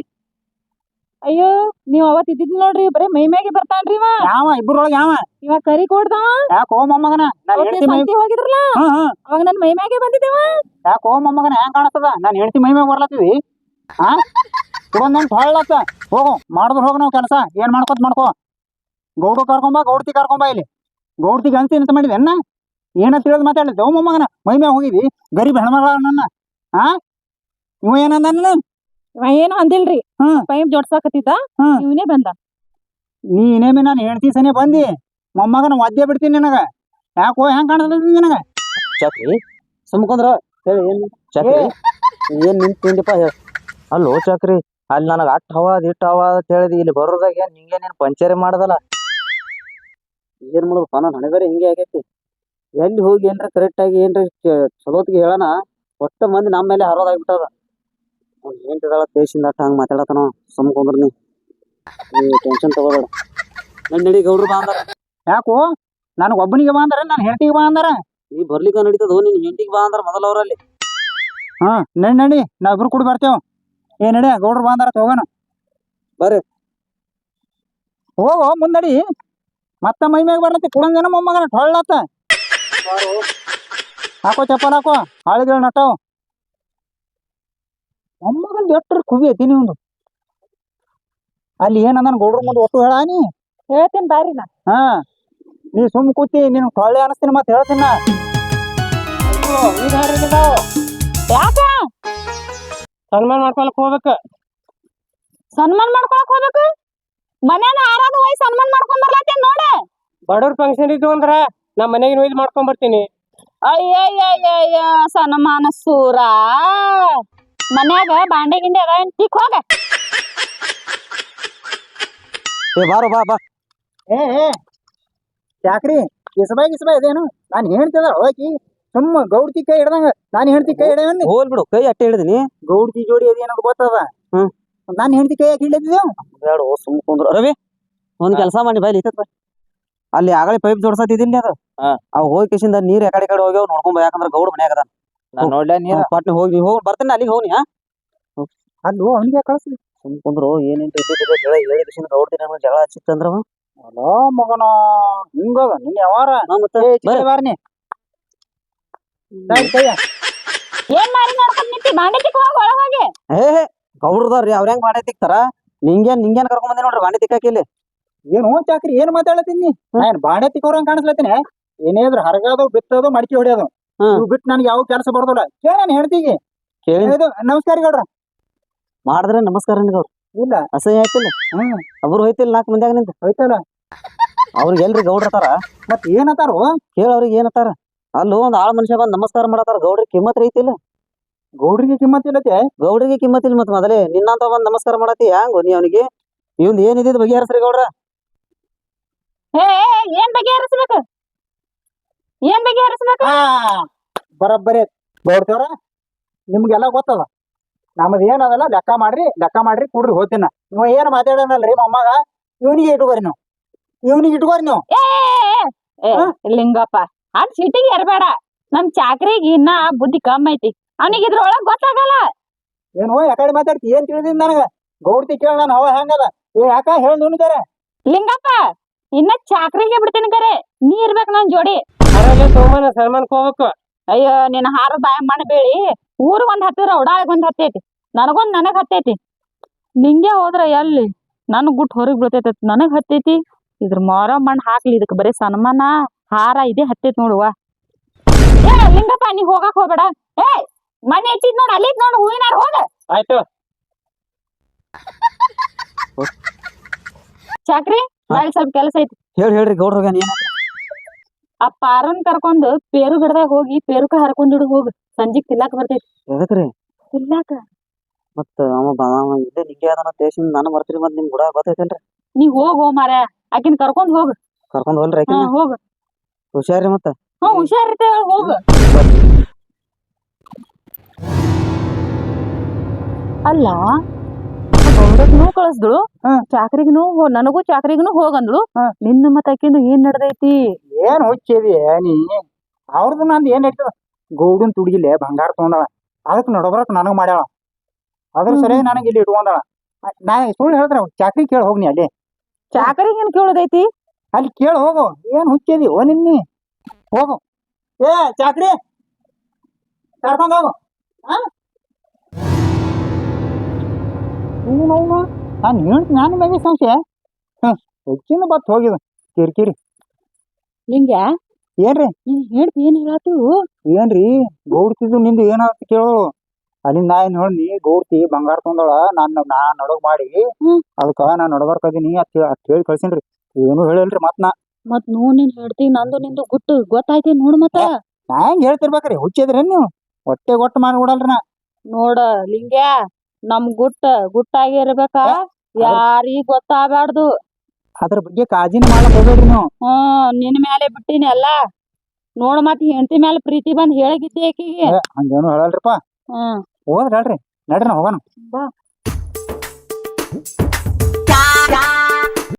ಅಯ್ಯೋ ನೀವ್ ಅವತ್ ಇದ್ದಿದ್ ನೋಡ್ರಿ ಬರೇ ಮೈ ಮ್ಯಾಗೆ ಬರ್ತಾನ್ರಿ ಇವ. ಯಾವ ಇಬ್ಬರೊಳಗ ಯಾವ? ಇವ ಕರಿ ಕೊಡ್ದ? ಯಾಕೋ ಮೊಮ್ಮಗನ ನಾನು ಹೆಂಡತಿ ಮೈ ಸಂತಿ ಹೋಗಿದ್ರಲ್ಲ? ಹಾ ಅವಾಗ ನನ್ ಮೈ ಮ್ಯಾಗೆ ಬಂದಿದ್ದೇವ ಯಾಕೋ ಮೊಮ್ಮಗನ ಹೆಂಗ್ ಕಾಣಸ್ತದ? ನಾನು ಹೆಂಡತಿ ಮೈ ಮ್ಯಾಗ ಬರ್ಲತ್ತೀವಿ ಹಾ? ಇದೊಂದ್ ಹೊಳ್ಳತ್ತ. ಹೋಗು ಮಾಡಿದ್ರು ಹೋಗ ನಾವು ಕೆಲಸ. ಏನ್ ಮಾಡ್ಕೋತ ಮಾಡ್ಕೋ. ಗೌಡು ಕರ್ಕೊಂಬ ಗೌಡ್ತಿ ಕರ್ಕೊಂಬ ಇಲ್ಲಿ. ಗೌಡ್ತಿಗೆ ಅಂತಿ ಅಂತ ಮಾಡಿದೆ ಅಣ್ಣ ಏನ ತಿಳಿದ್ ಮಾತಾಡಿದ್ದೆ ಓ ಮೊಮ್ಮಗನ ಮೈ ಮ್ಯಾಗ ಹೋಗಿದಿ ಗರೀಬ್ ಹೆಣ್ಮಗಳ ನನ್ನ ಹಾ? ಇವ ಏನಂದ ಇವ ಏನು ಅಂದಿಲ್ರಿ. ಹ್ಮ್. ಪೈಪ್ ಜೋಡ್ಸಾಕತ್ತಿದ್ದ ಹ್ಮ್. ಇವನೇ ಬಂದ. ನೀನೇಮಿ ನಾನು ಹೆಂಡತಿ ಸನೇ ಬಂದಿ? ಮೊಮ್ಮಗನ ಒದ್ದೆ ಬಿಡ್ತೀನಿ ನಿನಗ. ಯಾಕೋ ಹೆಂಗ್ ಕಾಣಿಸ್ತದ ನಿನಗ? ಚಕ್ರಿ. ಸುಮ್ಕೊಂದ್ರ ಹೇಳಿ ಏನ್ ಚಕ್ರಿ. ಏನ್ ನಿಂತ ತಿಂಡಿಪ್ಪ ಹೇಳ ಅಲ್ಲೋ ಚಕ್ರಿ ಅಲ್ಲಿ ನನಗ ಅಟ್ ಹವ ಅದ್ ಇಟ್ ಹವ ಅಂತ ಹೇಳಿದ್. ಇಲ್ಲಿ ಬರೋದಾಗ ಏನ್ ನಿಂಗೆ ನೀನ್ ಪಂಚರಿ ಮಾಡದಲ್ಲ? ಏನ್ ಮಾಡೋದಪ್ಪ ನಾನು ಹಣೆ ಬೇರೆ ಹಿಂಗೆ ಆಗೈತಿ. ಎಲ್ಲಿ ಹೋಗಿ ಏನ್ರ ಕರೆಕ್ಟ್ ಆಗಿ ಏನ್ರ ಚ- ಚಲೋತ್ಗೆ ಹೇಳೋಣ. ಒಟ್ಟ ಮಂದಿ ನಮ್ಮ ಮೇಲೆ ಹರೋದಾಗ್ಬಿಟ್ಟದ ತಿದಾಳ ದೇಶದಿಂದ ಅಟ್ಟ ಹಂಗ ಮಾತಾಡತನ ಸುಮ್ಕೊಂಡ್ರ ನೀ ಟೆನ್ಷನ್ ತಗೋಬೇಡ. ನನ್ ನಡಿ ಗೌಡ್ರು ಬಾ ಅಂದಾರ. ಯಾಕೋ? ನನಗೆ ಒಬ್ಬನಿಗೆ ಬಾ ಅಂದಾರ ನಾನು ಹೆಂಡತಿಗೆ ಬಾ ಅಂದಾರ? ನೀ ಬರ್ಲಿಕ್ಕ ನಡೀತದೋ ನಿನ್ ಹೆಂಡತಿಗೆ ಬಾ ಅಂದಾರ ಮೊದಲ ಅವ್ರಲ್ಲಿ. ಹಾ ನಡಿ ನಡಿ ನಾವಿಬ್ರು ಕೂಡ ಬರ್ತೇವ. ಏ ನಡಿ ಗೌಡ್ರು ಅಂದಾರ ಹೋಗೋಣ ಬರ್ರಿ. ಹೋಗೋ ಮುಂದಡಿ ಮತ್ತ ಮೈ ಮ್ಯಾಗ ಬರ್ಲತ್ತಿ ಕುಳಂಗನ ಮೊಮ್ಮಗನ ಟೊಳ್ಳತ್ತ ಹಾಕೋ ಚಪ್ಪಲ್ ಹಾಕೋ ಹಾಳಿಗಳು ನಟ್ಟವು. ಮೊಮ್ಮಗನ್ ಎಟ್ರ ಕುವಿ ಐತಿ ಒಂದು ಅಲ್ಲಿ ಏನಂದನ್ ಗೌಡ್ರ ಮುಂದೆ ಒಟ್ಟು ಹೇಳ ನೀ ಹೇಳ್ತೀನಿ ಬಾರಿ ನಾ. ಹಾ. ನೀ ಸುಮ್ ಕೂತಿ ನಿನ್ ಟೊಳ್ಳೆ ಅನಸ್ತೀನಿ ಮತ್ತೆ ಹೇಳ್ತೀನಿ ನಾ. ಯಾಕ? ಸನ್ಮಾನ ಮಾಡ್ಕೊಳಕ್ ಹೋಗ್ಬೇಕ. ಸನ್ಮಾನ ಮಾಡ್ಕೊಳಕ್ ಹೋಗ್ಬೇಕು? ಮನೇನ ಆರಾದ ಹೋಗಿ ಸನ್ಮಾನ ಮಾಡ್ಕೊಂಡ್ ಬರ್ಲಾತೇನ್ ನೋಡ. ಬಡವ್ರ ಫಂಕ್ಷನ್ ಇದ್ದು ಅಂದ್ರ ನಮ್ಮ ಮನೆಗೆ ಒಯ್ದು ಮಾಡ್ಕೊಂಡ್ ಬರ್ತೀನಿ. ಅಯ್ಯಯ್ಯಯ್ಯಯ್ಯ ಸನ್ಮಾನ ಸೂರ. ಮನ್ಯಾಗ ಬಾಂಡೆ ಗಿಂಡೆ ಅದ ಏನ್ ತಿಕ್ ಹೋಗ. ಏ ಬಾರೋ ಬಾ ಬಾ. ಏ ಏ ಯಾಕ್ರಿ? ಇಸಬಾಯ್ ಗಿಸಬಾಯ್ ಇದೇನು ನಾನು ಹೇಳ್ತಿದ ಹೋಗಿ ಸುಮ್ಮ ಗೌಡ್ತಿ ಕೈ ಹಿಡ್ದಂಗ. ನಾನು ಹೆಂಡ್ತಿ ಕೈ ಹಿಡಿಯನ್ನಿ ಹೋಲ್ ಬಿಡು ಕೈ ಅಟ್ಟೆ ಹಿಡಿದಿನಿ. ಗೌಡ್ತಿ ಜೋಡಿ ಅದೇನದು ಗೊತ್ತದ. ಹ್ಮ್. ನಾನು ಹೆಂಡ್ತಿ ಕೈ ಯಾಕೆ ಹಿಡಿದಿದ್ದೇವು ಬೇಡ ಸುಮ್ ಕುಂದ್ರು. ರವಿ ಒಂದ್ ಕೆಲಸ ಮಾಡಿ ಬೈಲಿ ಬಾ. ಅಲ್ಲಿ ಆಗಲೇ ಪೈಪ್ ಜೋಡ್ಸತ್ತಿದಿಲ್ಲ ಅದು. ಅವ್ ಹೋಗಿ ಕಿಶಿಂದ ನೀರ್ ಯಾಕಡೆ ಕಡೆ ಹೋಗ್ಯಾವ ನೋಡ್ಕೊಂಡ್ ಬಾ ಯಾಕಂದ್ರ ಗೌಡ ಮನ್ಯಾಗ ಅದಾನ. ನಾನ್ ನೋಡ್ಲಾ ನೀರ ಪಟ್ನೆ ಹೋಗಿ ಹೋಗಿ ಬರ್ತೀನಿ ಅಲ್ಲಿಗೆ ಹೋಗಿ ಹಾ? ಅಲ್ಲೋ ಅವನಿಗೆ ಕಳಿಸ್ಲಿ ಸುಮ್ ಕುಂದ್ರು ಏನೇನ್ ಇದ್ದಿದ್ದಿಲ್ಲ ಹೇಳಿ ಹೇಳಿ ಕಿಶಿಂದ ಗೌಡ್ತಿ ನಮ್ಗೆ ಜಗಳ ಹಚ್ಚಿತ್ತಂದ್ರ ಅವ. ಅಲೋ ಮಗನ ಹಿಂಗದ ನಿನ್ನ ಯಾವಾರ? ಬಾರ್ನಿ. ಏನ್ ಮಾಡಿ ನೋಡ್ಕೊಂಡ್ ನಿಂತಿ ಬಾಂಡೆ ತಿಕ್ ಹೋಗ ಒಳಗ್ ಹೋಗಿ. ಹೇ ಹೇ ಗೌಡ್ರದಾರ್ರಿ ಅವ್ರ ಹೆಂಗ್ ಬಾಂಡೆ ತಿಕ್ತಾರ? ನಿಂಗೇನ್ ನಿಂಗೇನ್ ಕರ್ಕೊಂಡ್ ಬಂದೆ ನೋಡ್ರಿ ಬಾಂಡೆ ತಿಕ್ಕ ಇಲ್ಲಿ. ಏನು ಚಾಕ್ರಿ ಏನ್ ಮಾತಾಡತ್ತೀನಿ ನಾನು ಬಾಂಡೆ ಹಂಗ್ ಕಾಣಿಸ್ಲತ್ತೀನಿ. ಏನೇದ್ರ ಹರಗದು ಬಿತ್ತೋದು ಮಡಿಕೆ ಹೊಡಿಯೋದು. ಇವ್ ಬಿಟ್ಟು ನನ್ಗೆ ಯಾವ ಕೆಲಸ ಬರ್ದಲ್ಲ. ಕೇಳ ನಾನು ಹೇಳ್ತೀಗಿ ಕೇಳಿ. ನಮಸ್ಕಾರ ಗೌಡ್ರ. ಮಾಡಿದ್ರೆ ನಮಸ್ಕಾರ ಇಲ್ಲ. ಅಸಹ್ಯ ಆಯ್ತಿಲ್ಲ. ಹ್ಮ್. ಅವ್ರು ಹೋಯ್ತಿಲ್ಲ ನಾಲ್ಕು ಮಂದಿಯಾಗ ನಿಂತ. ಹೋಯ್ತಲ್ಲ. ಅವ್ರಿಗೆ ಎಲ್ರಿ ಗೌಡ್ರತಾರ ಮತ್ ಏನತಾರು ಕೇಳ ಅವ್ರಿಗೆ ಏನತ್ತಾರ ಅಲ್ಲೂ ಒಂದ್ ಆಳ್ ಮನುಷ್ಯ ಬಂದ್ ನಮಸ್ಕಾರ ಮಾಡತಾರ. ಗೌಡ್ರಿಗೆ ಕಿಮ್ಮತ್ ಐತಿಲ್ಲ ಗೌಡ್ರಿಗೆ ಕಿಮ್ಮತ್ ಇಲ್ಲತ್ತೆ? ಗೌಡ್ರಿಗೆ ಕಿಮ್ಮತ್ ಇಲ್ಲ ಮತ್ ಮೊದಲೇ. ನಿನ್ನಂತ ಬಂದ್ ನಮಸ್ಕಾರ ಮಾಡತಿ ಹ್ಯಾಂಗ ನೀ ಅವನಿಗೆ? ಇವ್ನ್ ಏನಿದ್ ಬಗೆಹರಿಸ್ರಿ ಗೌಡ್ರ? ಏ ಏ, ಏನ್ ಬಗೆಹರಿಸ್ಬೇಕು? ಏನ್ ಬಗ್ಗೆ ಹರಿಸ್ಬೇಕು? ಬರೋಬ್ಬರಿ ಗೌಡ್ತೇವ್ರ ನಿಮ್ಗೆಲ್ಲ ಗೊತ್ತದ. ನಮ್ದು ಏನದಲ್ಲ ಲೆಕ್ಕ ಮಾಡ್ರಿ ಲೆಕ್ಕ ಮಾಡ್ರಿ ಕುಡ್ರಿ ಹೋತಿನ ನೀವು ಏನ್ ಮಾತಾಡೋಣಲ್ರಿ ಮೊಮ್ಮಗ ಇವನಿಗೆ ಇಟ್ಕೋರಿ ನೀವು. ಇವನಿಗೆ ಇಟ್ಕೋರಿ ನೀವು. ಲಿಂಗಪ್ಪ ಅದ್ ಸಿಟಿಗೆ ಇರ್ಬೇಡ ನಮ್ ಚಾಕ್ರಿಗೆ ಇನ್ನ ಬುದ್ಧಿ ಕಮ್ಮಿ ಐತಿ. ಅವನಿಗೆ ಇದ್ರೊಳಗ್ ಗೊತ್ತಾಗಲ್ಲ. ಏನೋ ಯಾಕಡೆ ಮಾತಾಡ್ತಿ? ಏನ್ ತಿಳಿದಿನ ನನಗ? ಗೌಡ್ತಿ ಕೇಳ ನಾನು ಅವ ಹೆಂಗದ? ಏ ಯಾಕ ಹೇಳಿ ನಿನ್ಗಾರ? ಲಿಂಗಪ್ಪ ಇನ್ನ ಚಾಕ್ರಿಗೆ ಬಿಡ್ತೀನಿ ಕರೆ. ನೀ ಇರ್ಬೇಕು ನನ್ ಜೋಡಿ. ಸೋಮನ ಸರ್ಮನ್ ಹೋಗ್ಬೇಕು. ಅಯ್ಯೋ ನಿನ್ನ ಹಾರ ಬಾಯ ಮಾಡಬೇಡಿ ಊರ್ ಒಂದ್ ಹತ್ತಿರ ಉಡಾಳಗ್ ಒಂದ್ ಹತ್ತೈತಿ. ನನಗೊಂದ್ ನನಗ್ ಹತ್ತೈತಿ. ನಿಂಗೆ ಹೋದ್ರ ಎಲ್ಲಿ? ನನ್ ಗುಟ್ ಹೊರಗ್ ಬೀಳ್ತೈತಿ ನನಗ್ ಹತ್ತೈತಿ. ಇದ್ರ ಮಾರ ಮಣ್ಣ್ ಹಾಕ್ಲಿ ಇದಕ್ ಬರೀ ಸನ್ಮಾನ ಹಾರ ಇದೆ ಹತ್ತೈತಿ ನೋಡುವ ಏ ಲಿಂಗಪ್ಪ ನೀ ಹೋಗಕ್ ಹೋಗ್ಬೇಡ. ಏ ಮನೆ ಹೆಚ್ಚಿದ್ ನೋಡ್ ಅಲ್ಲಿ ನೋಡ್ ಹೂವಿನ ಹೋಗ. ಆಯ್ತು. ಚಾಕ್ರಿ ನಾಳೆ ಸ್ವಲ್ಪ ಕೆಲಸ ಐತಿ. ಹೇಳಿ ಹೇಳ್ರಿ ಗೌಡ್ರಿಗೆ ಏನ್ ಆ ಪಾರನ್ ಕರ್ಕೊಂಡ್ ಪೇರು ಗಿಡದಾಗ ಹೋಗಿ ಪೇರುಕ ಹರ್ಕೊಂಡಿಡು ಹೋಗ್. ಸಂಜಿಗ್ ತಿನ್ನಾಕ ಬರ್ತೈತಿ. ಎದಕ್ರಿ ತಿನ್ನಾಕ ಮತ್ತ ಅವ ಬ- ಅವ ಇಲ್ಲೇ ನಿಂಗೆ ಅದನ್ನ ದೇಶದಿಂದ ನಾನು ಬರ್ತೀರಿ ಮತ್ತೆ ನಿಮ್ ಗುಡ ಗೊತ್ತೈತೇನ್ರಿ ನೀ ಹೋಗ್ ಹೋ ಮಾರ ಆಕಿನ್ ಕರ್ಕೊಂಡ್ ಹೋಗ್. ಕರ್ಕೊಂಡ್ ಹೋಲ್ರಿ ಹಾ ಆಕಿನ? ಹೋಗ್. ಹುಷಾರಿ ಮತ್ತ? ಹ್ಞೂ ಹುಷಾರಿರ್ತೇವ ಹೋಗ. ಅಲ್ಲ? ಗೌಡಕ್ನು ಕಳಿಸ್ದಳು. ಚಾಕ್ರಿಗ್ನು ಹೋ- ನನಗೂ ಚಾಕ್ರಿಗ್ನು ಹೋಗಂದ್ಳು. ನಿನ್ನ ಮತ್ತ ಆಕಿಂದು ಏನ್ ನಡ್ದೈತಿ? ಏನ್ ಹುಚ್ಚಿದಿ ನೀ? ಅವ್ರದ್ದು ನಂದು ಏನ್ ಇಟ್ಟು ಗೌಡನ್ ತುಡುಗಿಲೆ ಬಂಗಾರ ತಗೊಂಡವ. ಅದಕ್ಕೆ ನಡಬರಕ್ ನನಗ್ ಮಾಡ್ಯಾಳ. ಅದ್ರ ಸರಿ ನನಗೆ ಇಲ್ಲಿ ಇಟ್ಕೊಂಡವ. ನಾ ಸುಳ್ಳು ಹೇಳಿದ್ರ ಚಾಕ್ರಿ ಕೇಳಿ ಹೋಗ್ನಿ ಅಲ್ಲಿ. ಚಾಕರಿಗೆ ಏನ್ ಕೇಳೋದೈತಿ? ಅಲ್ಲಿ ಕೇಳಿ ಹೋಗು. ಏನ್ ಹುಚ್ಚದಿ? ಓ ನಿನ್ನಿ ಹೋಗು. ಏ ಚಾಕ್ರಿ. ಕರ್ಕೊಂಡ್ ಹೋಗು. ನೀನು ನಾನು ಹೇಳ್ತೀನಿ ನಾನು ಬಗ್ಗೆ ಸಂಶಯ. ಹಾಂ ಹೆಚ್ಚಿನ ಬತ್ ಹೋಗಿದ. ಕಿರಿಕಿರಿ. ನಿಂಗೆ ಏನ್ರಿ? ನೀನು ಹೇಳ್ತಿ ಏನ್ ಹೇಳಾತು ಏನ್ರಿ? ಗೌಡ್ತಿದ್ದು ನಿಂದು ಏನಾಯ್ತು ಕೇಳು. ಅಲ್ಲಿಂದ ನಾ ಏನ್ ಹೇಳಿ ಗೌಡ್ತಿ ಬಂಗಾರ ತೊಂದಳ ನಾನು ನಾ ನಡಗ್ ಮಾಡಿ. ಅದಕ್ಕ ನಾ ನಡಬರ್ಕದೀನಿ ಅತ್ ಅತ್ ಹೇಳಿ ಕಳ್ಸಿನ್ರಿ. ಏನು ಹೇಳಲ್ರಿ ಮತ್ ನಾ. ಮತ್ ನೋ ನೀನ್ ಹೇಳ್ತಿ ನಂದು ನಿಂದು ಗುಟ್ಟು ಗೊತ್ತಾಯ್ತಿ ನೋಡು ಮತ್ತ. ನಾ ಹೆಂಗ್ ಹೇಳ್ತಿರ್ಬೇಕ್ರಿ ಹುಚ್ಚಿದ್ರಿ ನೀವು? ಹೊಟ್ಟೆ ಗೊಟ್ಟು ಮಾಡಿ ಬಿಡಲ್ರಿ ನಾ. ನೋಡ ಲಿಂಗ ನಮ್ ಗುಟ್ಟ ಗುಟ್ಟಾಗಿ ಇರ್ಬೇಕ? ಯಾರಿಗ ಗೊತ್ತಾಗ್ಬಾರ್ದು. ಅದ್ರ ಬಗ್ಗೆ ಕಾಜಿನ ಮಾಡಕ್ ಹೋಗ್ಬೇಡ್ರಿ ನೀವು. ಹ್ಮ್ ನಿನ್ ಮ್ಯಾಲೆ ಬಿಟ್ಟಿನಿ ಎಲ್ಲಾ ನೋಡ್ ಮತ್ ಹೆಂಡತಿ ಮೇಲೆ ಪ್ರೀತಿ ಬಂದ್ ಹೇಳಗಿದ್ದೆ ಆಕಿಗೆ. ಏ, ಹಂಗೇನು ಹೇಳಲ್ರಿಪ್ಪ. ಹ್ಮ್ ಹೋದ್ರ ಹೇಳ್ರಿ. ನಡ್ರಿ ನಾ ಹೋಗೋಣ. ಬಾ.